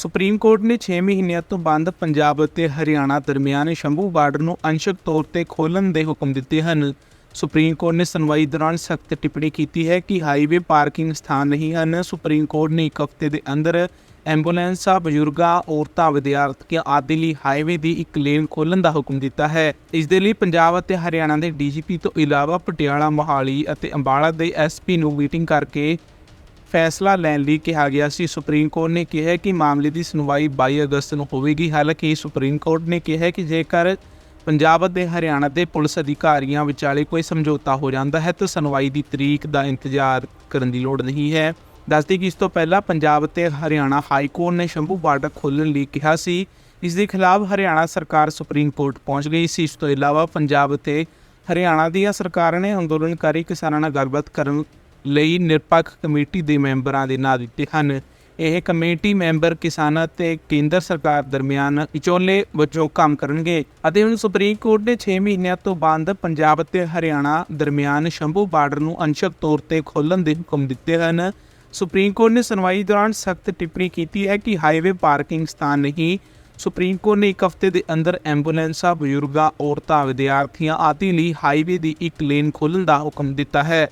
Supreme court ਨੇ 6 ਮਹੀਨਿਆਂ ਤੋਂ ਬੰਦ ਪੰਜਾਬ ਅਤੇ ਹਰਿਆਣਾ ਦਰਮਿਆਨ ਸ਼ੰਭੂ ਬਾਰਡਰ ਨੂੰ ਅੰਸ਼ਕ ਤੌਰ ਤੇ ਖੋਲ੍ਹਣ ਦੇ ਹੁਕਮ ਦਿੱਤੇ ਹਨ। ਸੁਪਰੀਮ ਕੋਰਟ ਨੇ ਸੁਣਵਾਈ ਦੌਰਾਨ ਸਖਤ ਟਿੱਪਣੀ ਕੀਤੀ ਹੈ ਕਿ ਹਾਈਵੇ ਪਾਰਕਿੰਗ ਸਥਾਨ ਨਹੀਂ ਹਨ। ਸੁਪਰੀਮ ਕੋਰਟ ਨੇ ਇੱਕ ਹਫ਼ਤੇ ਦੇ ਅੰਦਰ ਐਂਬੂਲੈਂਸਾਂ, ਬਜ਼ੁਰਗਾਂ, ਔਰਤਾਂ, ਵਿਦਿਆਰਥੀਆਂ ਆਦਿ ਲਈ ਹਾਈਵੇ ਦੀ ਇੱਕ ਲੇਨ ਖੋਲ੍ਹਣ ਦਾ ਹੁਕਮ ਦਿੱਤਾ ਹੈ। ਇਸ ਦੇ ਲਈ ਪੰਜਾਬ ਅਤੇ ਹਰਿਆਣਾ ਦੇ ਡੀਜੀਪੀ ਤੋਂ ਇਲਾਵਾ ਪਟਿਆਲਾ, ਮੋਹਾਲੀ ਅਤੇ ਅੰਬਾਲਾ ਦੇ ਐਸਪੀ ਨੂੰ ਮੀਟਿੰਗ ਕਰਕੇ ਫੈਸਲਾ ਲੈਣ ਲਈ ਕਿਹਾ ਗਿਆ ਸੀ। ਸੁਪਰੀਮ ਕੋਰਟ ਨੇ ਕਿਹਾ ਕਿ ਮਾਮਲੇ ਦੀ ਸੁਣਵਾਈ 22 ਅਗਸਤ ਨੂੰ ਹੋਵੇਗੀ। ਹਾਲਾਂਕਿ ਸੁਪਰੀਮ ਕੋਰਟ ਨੇ ਕਿਹਾ ਕਿ ਜੇਕਰ ਪੰਜਾਬ ਅਤੇ ਹਰਿਆਣਾ ਦੇ ਪੁਲਿਸ ਅਧਿਕਾਰੀਆਂ ਵਿਚਾਲੇ ਕੋਈ ਸਮਝੌਤਾ ਹੋ ਜਾਂਦਾ ਹੈ, ਤਾਂ ਸੁਣਵਾਈ ਦੀ ਤਰੀਕ ਦਾ ਇੰਤਜ਼ਾਰ ਕਰਨ ਦੀ ਲੋੜ ਨਹੀਂ ਹੈ। ਦੱਸਦੀ ਕਿ ਇਸ ਤੋਂ ਪਹਿਲਾਂ ਪੰਜਾਬ ਅਤੇ ਹਰਿਆਣਾ ਹਾਈ ਕੋਰਟ ਨੇ ਸ਼ੰਭੂ ਬਾਰਡਰ ਖੋਲ੍ਹਣ ਲਈ ਕਿਹਾ ਸੀ। ਇਸ ਦੇ ਖਿਲਾਫ ਹਰਿਆਣਾ ਸਰਕਾਰ ਸੁਪਰੀਮ ਕੋਰਟ ਪਹੁੰਚ ਗਈ ਸੀ। ਇਸ ਤੋਂ ਇਲਾਵਾ ਪੰਜਾਬ ਅਤੇ ਹਰਿਆਣਾ ਦੀਆਂ ਸਰਕਾਰਾਂ ਨੇ ਅੰਦੋਲਨਕਾਰੀ ਕਿਸਾਨਾਂ ਨਾਲ ਗੱਲਬਾਤ ਕਰਨ ਲਈ ਨਿਰਪੱਖ ਕਮੇਟੀ ਦੇ ਮੈਂਬਰਾਂ ਦੇ ਨਾਂ ਦਿੱਤੇ ਹਨ। ਇਹ ਕਮੇਟੀ ਮੈਂਬਰ ਕਿਸਾਨਾਂ ਤੇ ਕੇਂਦਰ ਸਰਕਾਰ ਦਰਮਿਆਨ ਵਿਚੋਲੇ ਵਜੋਂ ਕੰਮ ਕਰਨਗੇ ਅਤੇ ਹੁਣ ਸੁਪਰੀਮ ਕੋਰਟ ਨੇ 6 ਮਹੀਨਿਆਂ ਤੋਂ ਬੰਦ ਪੰਜਾਬ ਅਤੇ ਹਰਿਆਣਾ ਦਰਮਿਆਨ ਸ਼ੰਭੂ ਬਾਰਡਰ ਨੂੰ ਅੰਸ਼ਕ ਤੌਰ ਤੇ ਖੋਲ੍ਹਣ ਦੇ ਹੁਕਮ ਦਿੱਤੇ ਹਨ। ਸੁਪਰੀਮ ਕੋਰਟ ਨੇ ਸੁਣਵਾਈ ਦੌਰਾਨ ਸਖਤ ਟਿੱਪਣੀ ਕੀਤੀ ਹੈ ਕਿ ਹਾਈਵੇ ਪਾਰਕਿੰਗ ਸਥਾਨ ਨਹੀਂ, ਸੁਪਰੀਮ ਕੋਰਟ ਨੇ ਇੱਕ ਹਫ਼ਤੇ ਦੇ ਅੰਦਰ ਐਂਬੂਲੈਂਸਾਂ, ਬਜ਼ੁਰਗਾਂ, ਔਰਤਾਂ, ਵਿਦਿਆਰਥੀਆਂ ਆਦਿ ਲਈ ਹਾਈਵੇ ਦੀ ਇੱਕ ਲੇਨ ਖੋਲ੍ਹਣ ਦਾ ਹੁਕਮ ਦਿੱਤਾ ਹੈ।